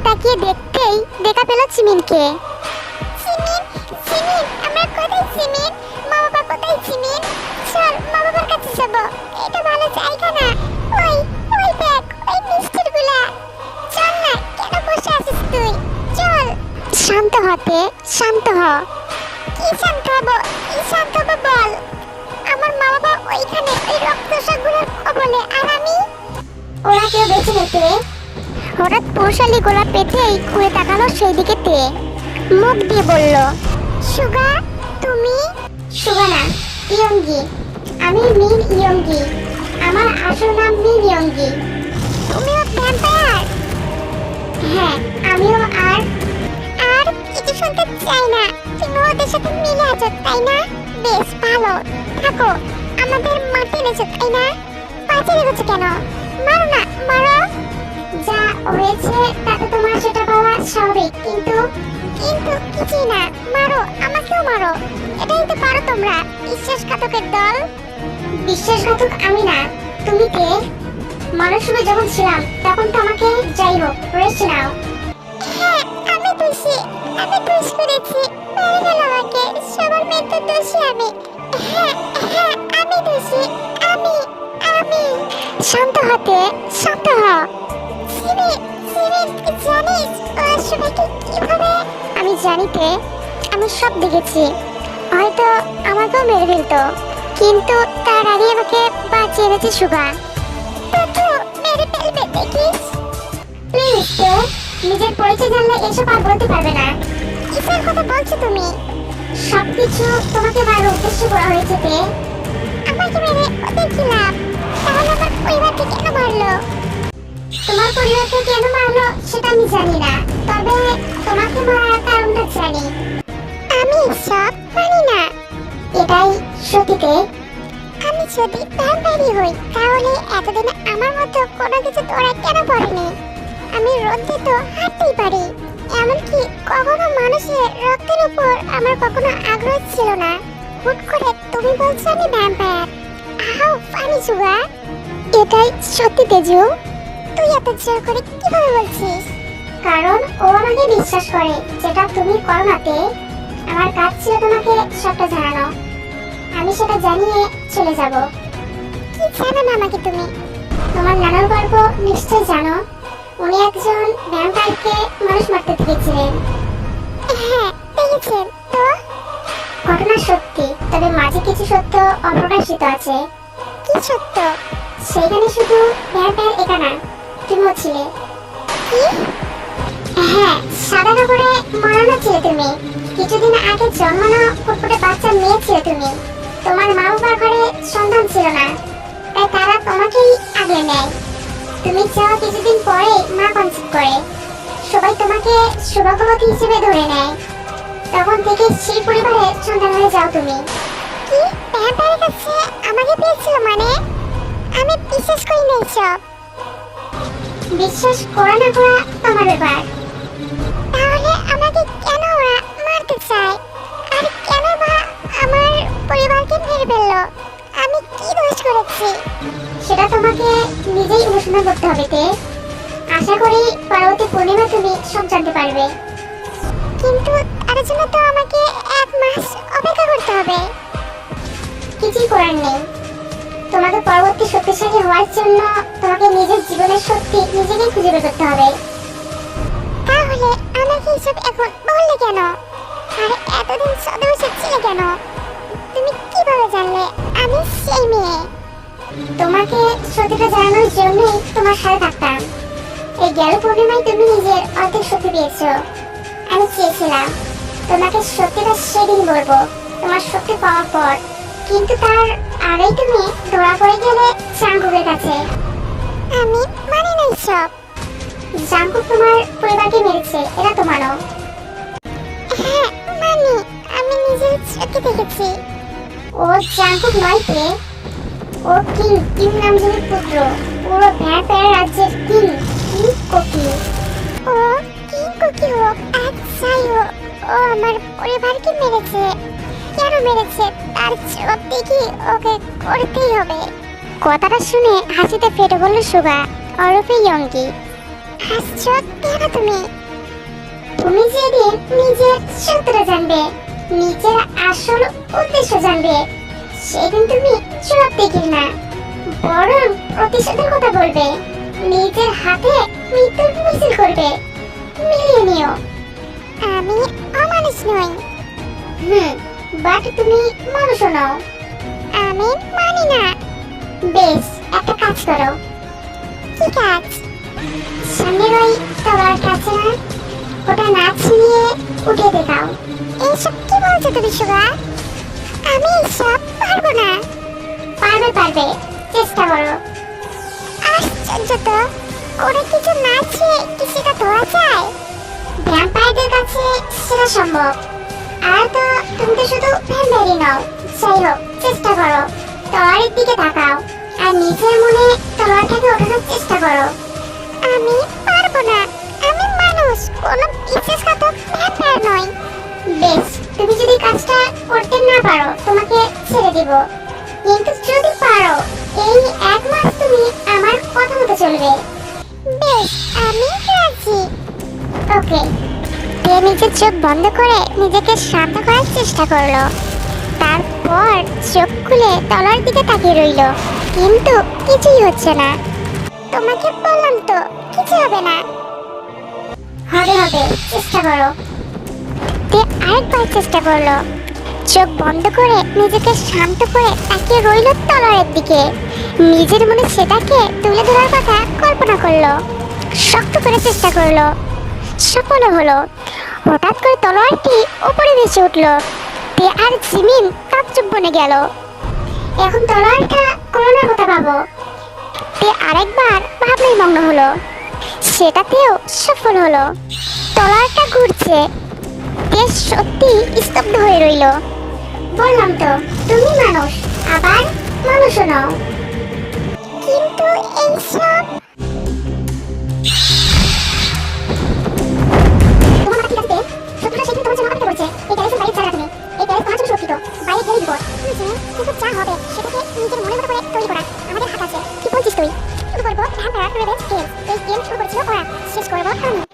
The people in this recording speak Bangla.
আমাকে সিমিন সিমিন আমরা কোথায় সিমিন মা বাবা কোথায় সিমিন চল, মা বাবার কাছে যাব। এটা ভালো জায়গা না। ওই ওই দেখ, ওই মিষ্টিরগুলা। চল না, কেন বসে আছিস তুই? চল। শান্ত হতে শান্ত হ। কি শান্ত হব? কি শান্ত হব বল? আমার মা বাবা ওইখানে ওই রক্তসাগুলোর কবলে, আর আমি? ওরা কেউ বেঁচে গেছে হঠাৎ পৌশালি গোলাপ পেতেই ঘুরে তাকালো সেই দিকে তে মুখ দিয়ে বলল, সুগা, তুমি? সুগা না, ইয়ঙ্গি। আমি মিন ইয়ঙ্গি। আমার আসল নাম মিন ইয়ঙ্গি। তুমিও ভ্যাম্পায়ার? হ্যাঁ আমিও আর আর কিছু শুনতে চাই না। তুমি ওদের সাথে মিলে আছো, তাই না? বেশ, ভালো। থাকো। আমাদের মাটি এনেছো তাই না? পাঁচে রেখেছো কেন? মারো না, মারো যা হয়েছে, তাতে তোমার সেটা পাওয়া স্বাভাবিক। কিন্তু কিন্তু কিছুই না। মারো, আমাকেও মারো। এটাই তো পারো তোমরা, বিশ্বাসঘাতকের দল। বিশ্বাসঘাতক আমি না। তুমি কে? মানুষরূপে যখন ছিলাম, তখন তো আমাকে যাই হোক রেস্ট নাও। হ্যাঁ আমি দোষী। আমি দোষ করেছি। মেরে গেল আমাকে। সবার মৃত্যু দোষী আমি। হ্যাঁ হ্যাঁ আমি দোষী। আমি আমি। শান্ত হতে, শান্ত হ জানিস সবাইকে কীভাবে, আমি জানিতে আমি সব দেখেছি। হয়তো আমাকেও মেরে ফেলতো, কিন্তু তার আগে আমাকে বাঁচিয়ে এনেছে সুগা তো মেরে ফেলবে নিজের পরিচয় জানলে এসব আর বলতে পারবে না। কিসের কথা বলছো তুমি? সবকিছু তোমাকে মারার উদ্দেশ্য করা হয়েছে তে। আমাকে মেরে ওদের কি লাভ? তাহলে আমার পরিবারকে কেন মারলো? তোমার কেন মারলো সেটা আমি জানি না। তবে তোমাকে মারার কারণটা জানি। আমি সব মানি না। এটাই সত্যিতে আমি যদি ভ্যাম্পায়ারি হই, তাহলে এতদিন আমার মতো কোনো কিছু তোরা কেন পড়েনি আমি রোদে তো হাঁটতেই পারি। এমনকি কখনো মানুষের রক্তের উপর আমার কখনো আগ্রহ ছিল না। হুট করে তুমি বলছো আমি ভ্যাম্পায়ার হাউ ফানি সুগা এটাই সত্যি তেজু। তুই এত জোর করে কীভাবে বলছিস? কারণ ও আমাকে বিশ্বাস করে, যেটা তুমি করো নাতে আমার কাজ ছিল তোমাকে সবটা জানানো। আমি সেটা জানিয়ে চলে যাব। কি জানো না আমাকে তুমি? তোমার নানার গল্প নিশ্চয় জানো। উনি একজন ভ্যাম্পায়ারকে মানুষ মারতে দেখেছিলেন। হ্যাঁ দেখেছেন। তো? ঘটনা সত্যি, তবে মাঝে কিছু সত্য অপ্রকাশিত আছে। কি সত্য? সেখানে শুধু ভ্যাম্পায়ার একা না তুমিও ছিলে? কি? হ্যাঁ সাদা কাপড়ে মরানো ছিলে তুমি কিছুদিন আগে জন্মানো ফুটফুটে বাচ্চা মেয়ে ছিলে তুমি তোমার মা বাবার ঘরে সন্তান ছিল না। তাই তারা তোমাকেই আগলে নেয়। তুমি চাও কিছুদিন পরে মা কনসিভ করে। সবাই তোমাকে শুভকবতী হিসেবে ধরে নেয়। তখন থেকে সেই পরিবারে সন্তান হয়ে যাও তুমি। কি? ভ্যাম্পায়ারের কাছে আমাকে পেয়েছিল মানে? আমি বিশ্বাস করি না এসব বিশ্বাস করা না করা তোমার ব্যাপার। তাহলে আমাকে কেন ওরা মারতে চায়? আর কেন বা আমার পরিবারকে মেরে ফেলল? আমি কি দোষ করেছি? সেটা তোমাকে নিজেই অনুসন্ধান করতে হবে, তে। আশা করি পরবর্তী পূর্ণিমা তুমি সব জানতে পারবে। কিন্তু তার জন্য তো আমাকে এক মাস অপেক্ষা করতে হবে। কিছুই করার নেই। তোমাকে পরবর্তী শক্তিশালী হওয়ার জন্য তোমাকে নিজের জীবনের শক্তি নিজেকে খুঁজে বের করতে হবে। তাহলে আমাকে এসব এখন বললে কেন? আর এতদিন সদস্য ছিলে কেন? তুমি কীভাবে জানলে আমি সেই মেয়ে? তোমাকে সত্যিটা জানানোর জন্যই তোমার সাথে থাকতাম। এই গেল পূর্ণিমায় তুমি নিজের অর্ধেক সত্যি পেয়েছ। আমি চেয়েছিলাম তোমাকে সত্যিটা সেদিন বলব। তোমার শক্তি পাওয়ার পর কিন্তু তার আগেই তুমি ধরা পড়ে গেলে জাঙ্কুকের কাছে। আমি মানি না সব। জাঙ্কুক তোমার পরিবারকে মেরেছে এটা তো মানো। হ্যাঁ মানি আমি নিজের চোখে দেখেছি। ও জাঙ্কুক নয় কে? ও কিং কিং নামজনের পুত্র? পুরো ভ্যাম্পায়ার রাজ্যের কিং কিং কোকি ও কিং কোকি হোক আর যাই হোক ও আমার পরিবারকে মেরেছে। কেন মেরেছে? তার জবাব দেখি ওকে করতেই হবে। কথাটা শুনে হাসিতে ফেটে বলল সুগা অরূপে ইয়ঙ্গি, হাসছ কেন তুমি? তুমি যেদিন নিজের সত্যটা জানবে, নিজের আসল উদ্দেশ্য জানবে। সেদিন তুমি জবাব দেখিল না, বরং প্রতিশোধের কথা বলবে। নিজের হাতে মৃত্যুর মিছিল করবে। মিলিয়ে নিও। আমি অমানুষ নই। হুম বাট তুমি মানুষও নও। আমি মানি না। বেশ, একটা কাজ করো। কি কাজ? সামনের ওই তলোয়ারটা আছে না, ওটা না ছিনিয়ে উঠে দেখাও এইসব কি বলছো তুমি সুগা আমি এইসব পারব না। পারবে পারবে, চেষ্টা করো। আশ্চর্য তো কোনো কিছু না ছিঁড়ে কি সেটা ধরা যায় ভ্যাম্পায়ারদের কাছে সেটা সম্ভব। আর তো তুমি তো শুধু ভ্যাম্পায়ারই নও। যাই হোক চেষ্টা করো। তলোয়ারের দিকে তাকাও। আর নিজের মনে তলোয়ারটাকে ওঠানোর চেষ্টা করো। আমি পারব না। আমি মানুষ। কোনো বিশ্বাসঘাতক ভ্যাম্পায়ার নই বেশ, তুমি যদি কাজটা করতে না পারো, তোমাকে ছেড়ে দিব। সে নিজের চোখ বন্ধ করে নিজেকে শান্ত করার চেষ্টা করল। তারপর চোখ খুলে তলার দিকে তাকিয়ে রইল। কিন্তু কিছুই হচ্ছে না। তোমাকে বললাম তো, কিছু হবে না। হবে হবে, চেষ্টা করো। তে আরেকবার চেষ্টা করল। চোখ বন্ধ করে নিজেকে শান্ত করে তাকিয়ে রইল তলারের দিকে। নিজের মনে সেটাকে তুলে ধরার কথা কল্পনা করল। শক্ত করে চেষ্টা করল। সফল হলো। হঠাৎ করে তলোয়ারটি উপরে ভেসে উঠল। তে আর জিমিন কাপচুপ বনে গেল। এখন তলোয়ারটা করোনার কথা ভাবো তে আরেকবার ভাবনায় মগ্ন হলো। সেটাতেও সফল হলো। তলোয়ারটা ঘুরছে। তে সত্যি স্তব্ধ হয়ে রইল। বললাম তো, তুমি মানুষ, আবার মানুষও নও। কিন্তু এইসব বিপদ কিন্তু যা হবে সেটাকে নিজের কি বলছিস তুই? শুরু করব করেছিল ওরা। শেষ করব